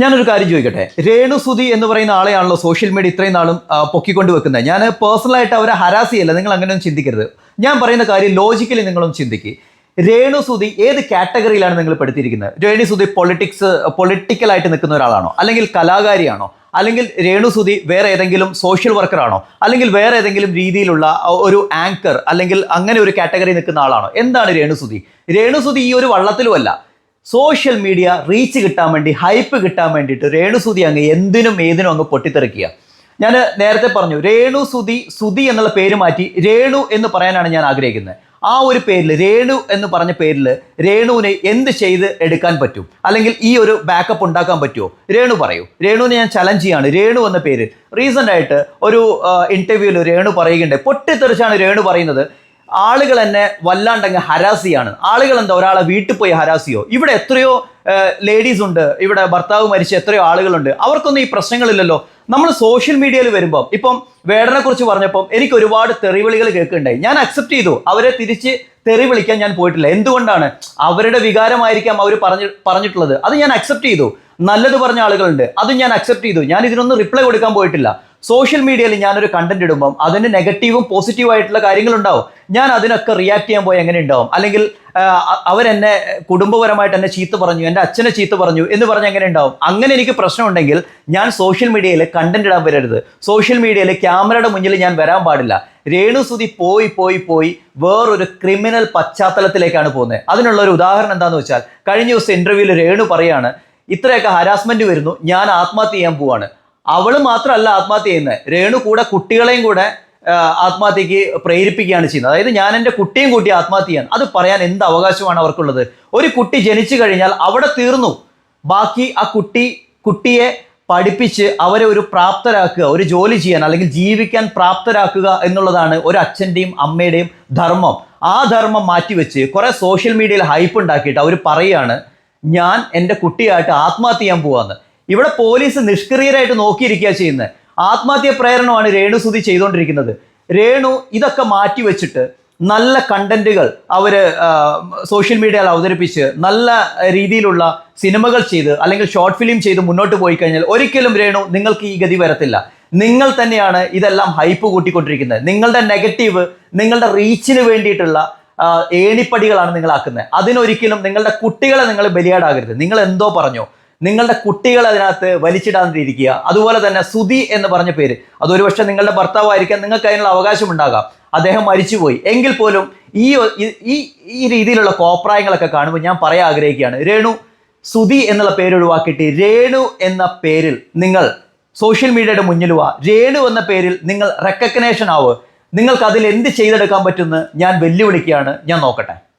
ഞാനൊരു കാര്യം ചോദിക്കട്ടെ. രേണുസുതി എന്ന് പറയുന്ന ആളെയാണല്ലോ സോഷ്യൽ മീഡിയ ഇത്രയും നാളും പൊക്കിക്കൊണ്ട് വെക്കുന്നത്. ഞാൻ പേഴ്സണലായിട്ട് അവരെ ഹരാസ് ചെയ്യല്ല നിങ്ങൾ അങ്ങനെയൊന്നും ചിന്തിക്കരുത്. ഞാൻ പറയുന്ന കാര്യം ലോജിക്കലി നിങ്ങളൊന്ന് ചിന്തിക്കുക രേണുസുതി ഏത് കാറ്റഗറിയിലാണ് നിങ്ങൾ പെടുത്തിയിരിക്കുന്നത്? രേണുസുതി പൊളിറ്റിക്സ് പൊളിറ്റിക്കലായിട്ട് നിൽക്കുന്ന ഒരാളാണോ? അല്ലെങ്കിൽ കലാകാരിയാണോ? അല്ലെങ്കിൽ രേണുസുതി വേറെ ഏതെങ്കിലും സോഷ്യൽ വർക്കറാണോ അല്ലെങ്കിൽ വേറെ ഏതെങ്കിലും രീതിയിലുള്ള ഒരു ആങ്കർ അല്ലെങ്കിൽ അങ്ങനെ ഒരു കാറ്റഗറി നിൽക്കുന്ന ആളാണോ? എന്താണ് രേണുസുതി രേണുസുതി ഈ ഒരു വള്ളത്തിലുമല്ല. സോഷ്യൽ മീഡിയ റീച്ച് കിട്ടാൻ വേണ്ടി ഹൈപ്പ് കിട്ടാൻ വേണ്ടിയിട്ട് രേണുസുതി അങ്ങ് എന്തിനും ഏതിനും അങ്ങ് പൊട്ടിത്തെറിക്കുക. ഞാൻ നേരത്തെ പറഞ്ഞു രേണു സുതി സുതി എന്നുള്ള പേര് മാറ്റി രേണു എന്ന് പറയാനാണ് ഞാൻ ആഗ്രഹിക്കുന്നത്. ആ ഒരു പേരിൽ രേണു എന്ന് പറഞ്ഞ പേരിൽ രേണുവിനെ എന്ത് ചെയ്ത് എടുക്കാൻ പറ്റും? അല്ലെങ്കിൽ ഈ ഒരു ബാക്കപ്പ് ഉണ്ടാക്കാൻ പറ്റുമോ രേണു പറയൂ. രേണുവിനെ ഞാൻ ചലഞ്ച് ചെയ്യാണ്. രേണു എന്ന പേര്. റീസെന്റ് ആയിട്ട് ഒരു ഇന്റർവ്യൂവിൽ രേണു പറയുകയുണ്ട് പൊട്ടിത്തെറിച്ചാണ് രേണു പറയുന്നത്. ആളുകൾ എന്നെ വല്ലാണ്ടങ്ങ് ഹരാസ് ചെയ്യാണ് ആളുകൾ എന്താ ഒരാളെ വീട്ടിൽ പോയി ഹരാസ് ചെയ്യോ ഇവിടെ എത്രയോ ലേഡീസ് ഉണ്ട് ഇവിടെ ഭർത്താവ് മരിച്ച എത്രയോ ആളുകളുണ്ട്. അവർക്കൊന്നും ഈ പ്രശ്നങ്ങളില്ലല്ലോ. നമ്മൾ സോഷ്യൽ മീഡിയയിൽ വരുമ്പോൾ ഇപ്പം വേടനെ കുറിച്ച് പറഞ്ഞപ്പം എനിക്ക് ഒരുപാട് തെറിവിളികൾ കേൾക്കുന്നുണ്ടായി. ഞാൻ അക്സെപ്റ്റ് ചെയ്തു. അവരെ തിരിച്ച് തെറി വിളിക്കാൻ ഞാൻ പോയിട്ടില്ല. എന്തുകൊണ്ടാണ്? അവരുടെ വികാരമായിരിക്കാം അവർ പറഞ്ഞ് പറഞ്ഞിട്ടുള്ളത്. അത് ഞാൻ അക്സെപ്റ്റ് ചെയ്തു. നല്ലത് പറഞ്ഞ ആളുകളുണ്ട്. അത് ഞാൻ അക്സെപ്റ്റ് ചെയ്തു. ഞാൻ ഇതിനൊന്നും റിപ്ലൈ കൊടുക്കാൻ പോയിട്ടില്ല. സോഷ്യൽ മീഡിയയിൽ ഞാനൊരു കണ്ടന്റ് ഇടുമ്പം അതിന് നെഗറ്റീവും പോസിറ്റീവും ആയിട്ടുള്ള കാര്യങ്ങളുണ്ടാവും. ഞാൻ അതിനൊക്കെ റിയാക്ട് ചെയ്യാൻ പോയി എങ്ങനെ ഉണ്ടാവും? അല്ലെങ്കിൽ അവരെന്നെ കുടുംബപരമായിട്ട് എന്നെ ചീത്ത പറഞ്ഞു എന്റെ അച്ഛനെ ചീത്ത പറഞ്ഞു എന്ന് പറഞ്ഞ് എങ്ങനെ ഉണ്ടാവും? അങ്ങനെ എനിക്ക് പ്രശ്നമുണ്ടെങ്കിൽ ഞാൻ സോഷ്യൽ മീഡിയയിൽ കണ്ടന്റ് ഇടാൻ വരരുത്. സോഷ്യൽ മീഡിയയിൽ ക്യാമറയുടെ മുന്നിൽ ഞാൻ വരാൻ പാടില്ല. രേണുസുതി പോയി പോയി പോയി വേറൊരു ക്രിമിനൽ പശ്ചാത്തലത്തിലേക്കാണ് പോകുന്നത് അതിനുള്ള ഒരു ഉദാഹരണം എന്താണെന്ന് വെച്ചാൽ കഴിഞ്ഞ ദിവസം ഇന്റർവ്യൂവിൽ രേണു പറയാണ് ഇത്രയൊക്കെ ഹരാസ്മെന്റ് വരുന്നു ഞാൻ ആത്മഹത്യ ചെയ്യാൻ പോവാണ്. അവൾ മാത്രമല്ല ആത്മഹത്യ ചെയ്യുന്നത്. രേണു കൂടെ കുട്ടികളെയും കൂടെ ആത്മഹത്യക്ക് പ്രേരിപ്പിക്കുകയാണ് ചെയ്യുന്നത്. അതായത് ഞാൻ എന്റെ കുട്ടിയും കൂട്ടി ആത്മഹത്യ ചെയ്യാൻ അത് പറയാൻ എന്ത് അവകാശമാണ് അവർക്കുള്ളത്? ഒരു കുട്ടി ജനിച്ചു കഴിഞ്ഞാൽ അവിടെ തീർന്നു. ബാക്കി ആ കുട്ടി കുട്ടിയെ പഠിപ്പിച്ച് അവരെ ഒരു പ്രാപ്തരാക്കുക ഒരു ജോലി ചെയ്യാൻ അല്ലെങ്കിൽ ജീവിക്കാൻ പ്രാപ്തരാക്കുക എന്നുള്ളതാണ് ഒരു അച്ഛന്റെയും അമ്മയുടെയും ധർമ്മം. ആ ധർമ്മം മാറ്റിവെച്ച് കുറേ സോഷ്യൽ മീഡിയയിൽ ഹൈപ്പ് ഉണ്ടാക്കിയിട്ട് അവർ പറയുകയാണ് ഞാൻ എന്റെ കുട്ടിയായിട്ട് ആത്മഹത്യ ചെയ്യാൻ പോവാന്ന്. ഇവിടെ പോലീസ് നിഷ്ക്രിയരായിട്ട് നോക്കിയിരിക്കുക ചെയ്യുന്നത് ആത്മഹത്യ പ്രേരണമാണ് രേണു സുതി ചെയ്തുകൊണ്ടിരിക്കുന്നത് രേണു ഇതൊക്കെ മാറ്റി വെച്ചിട്ട് നല്ല കണ്ടന്റുകൾ അവർ സോഷ്യൽ മീഡിയയിൽ അവതരിപ്പിച്ച് നല്ല രീതിയിലുള്ള സിനിമകൾ ചെയ്ത് അല്ലെങ്കിൽ ഷോർട്ട് ഫിലിം ചെയ്ത് മുന്നോട്ട് പോയി കഴിഞ്ഞാൽ ഒരിക്കലും രേണു നിങ്ങൾക്ക് ഈ ഗതി വരത്തില്ല. നിങ്ങൾ തന്നെയാണ് ഇതെല്ലാം ഹൈപ്പ് കൂട്ടിക്കൊണ്ടിരിക്കുന്നത്. നിങ്ങളുടെ നെഗറ്റീവ് നിങ്ങളുടെ റീച്ചിന് വേണ്ടിയിട്ടുള്ള ഏണിപ്പടികളാണ് നിങ്ങളാക്കുന്നത് അതിനൊരിക്കലും നിങ്ങളുടെ കുട്ടികളെ നിങ്ങൾ ബലിയാടാകരുത്. നിങ്ങൾ എന്തോ പറഞ്ഞോ? നിങ്ങളുടെ കുട്ടികൾ അതിനകത്ത് വലിച്ചിടാതിരിക്കുക. അതുപോലെ തന്നെ സുതി എന്ന് പറഞ്ഞ പേര്. അതൊരു പക്ഷേ നിങ്ങളുടെ ഭർത്താവായിരിക്കാം നിങ്ങൾക്ക് അതിനുള്ള അവകാശം ഉണ്ടാകാം. അദ്ദേഹം മരിച്ചുപോയി. എങ്കിൽ പോലും ഈ ഈ- ഈ രീതിയിലുള്ള കോപ്രായങ്ങളൊക്കെ കാണുമ്പോൾ ഞാൻ പറയാൻ ആഗ്രഹിക്കുകയാണ്. രേണു സുതി എന്നുള്ള പേര് ഒഴിവാക്കിയിട്ട് രേണു എന്ന പേരിൽ നിങ്ങൾ സോഷ്യൽ മീഡിയയുടെ മുന്നിൽ വാ. രേണു എന്ന പേരിൽ നിങ്ങൾ റെക്കഗ്നേഷൻ ആവുക നിങ്ങൾക്ക് അതിൽ എന്ത് ചെയ്തെടുക്കാൻ പറ്റുമെന്ന് ഞാൻ വെല്ലുവിളിക്കുകയാണ്. ഞാൻ നോക്കട്ടെ.